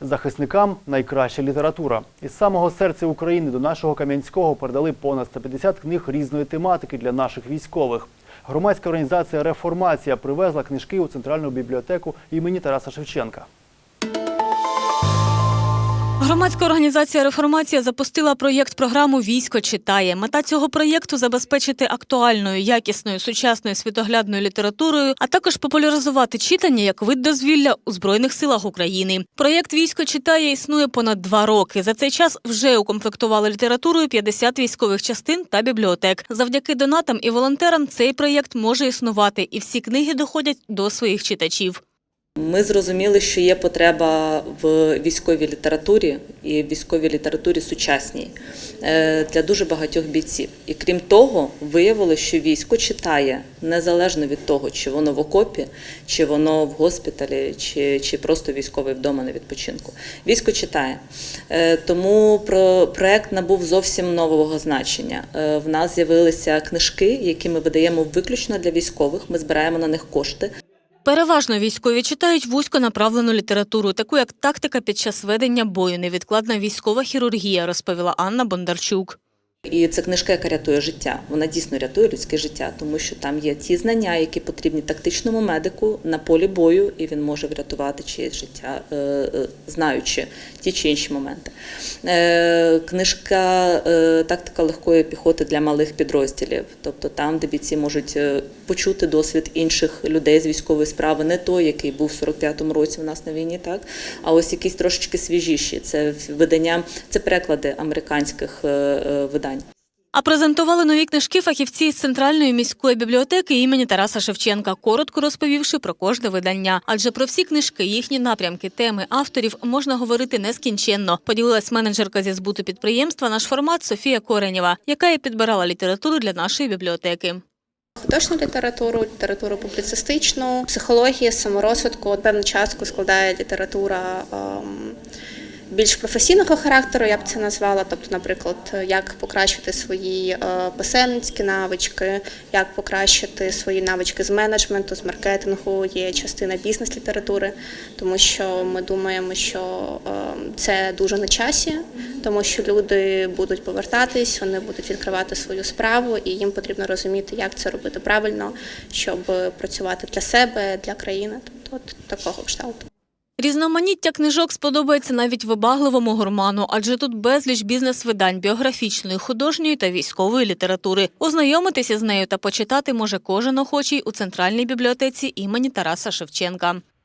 Захисникам найкраща література. Із самого серця України до нашого Кам'янського передали понад 150 книг різної тематики для наших військових. Громадська організація Реформація привезла книжки у центральну бібліотеку імені Тараса Шевченка. Громадська організація Реформація запустила проєкт програму Військо читає. Мета цього проєкту забезпечити актуальною, якісною, сучасною світоглядною літературою, а також популяризувати читання як вид дозвілля у збройних силах України. Проєкт Військо читає існує понад два роки. За цей час вже укомплектували літературою 50 військових частин та бібліотек. Завдяки донатам і волонтерам цей проєкт може існувати, і всі книги доходять до своїх читачів. Ми зрозуміли, що є потреба в військовій літературі і військовій літературі сучасній е, для дуже багатьох бійців. І крім того, виявилося, що військо читає незалежно від того, чи воно в окопі, чи воно в госпіталі, чи, чи просто військовий вдома на відпочинку. Військо читає. Е, Тому про проект набув зовсім нового значення. Е, В нас з'явилися книжки, які ми видаємо виключно для військових. Ми збираємо на них кошти. Переважно військові читають вузько направлену літературу, таку як тактика під час ведення бою, невідкладна військова хірургія, розповіла Анна Бондарчук. І це книжка, яка рятує життя. Вона дійсно рятує людське життя, тому що там є ті знання, які потрібні тактичному медику на полі бою, і він може врятувати чиєсь життя, е, е, знаючи ті чи інші моменти. Е, Книжка тактика легкої піхоти для малих підрозділів, тобто там, де бійці можуть почути досвід інших людей з військової справи, не той, який був в 45-му році у нас на війні, так а ось якісь трошечки свіжіші. Це видання, це переклади американських видань. А презентували нові книжки фахівці з центральної міської бібліотеки імені Тараса Шевченка, коротко розповівши про кожне видання. Адже про всі книжки, їхні напрямки, теми авторів можна говорити нескінченно. Поділилась менеджерка зі збуту підприємства наш формат Софія Коренєва, яка і підбирала літературу для нашої бібліотеки. Художню літературу, літературу публіцистичну, психологію, саморозвитку. Певну частку складає література ем, більш професійного характеру, я б це назвала. Тобто, наприклад, як покращити свої е, писемницькі навички, як покращити свої навички з менеджменту, з маркетингу. Є частина бізнес-літератури, тому що ми думаємо, що ем, це дуже на часі, тому що люди будуть повертатись, вони будуть відкривати свою справу, і їм потрібно розуміти, як це робити правильно, щоб працювати для себе, для країни. Тобто от такого кшталту. Різноманіття книжок сподобається навіть вибагливому гурману, адже тут безліч бізнес-видань біографічної, художньої та військової літератури. Ознайомитися з нею та почитати може кожен охочий у центральній бібліотеці імені Тараса Шевченка.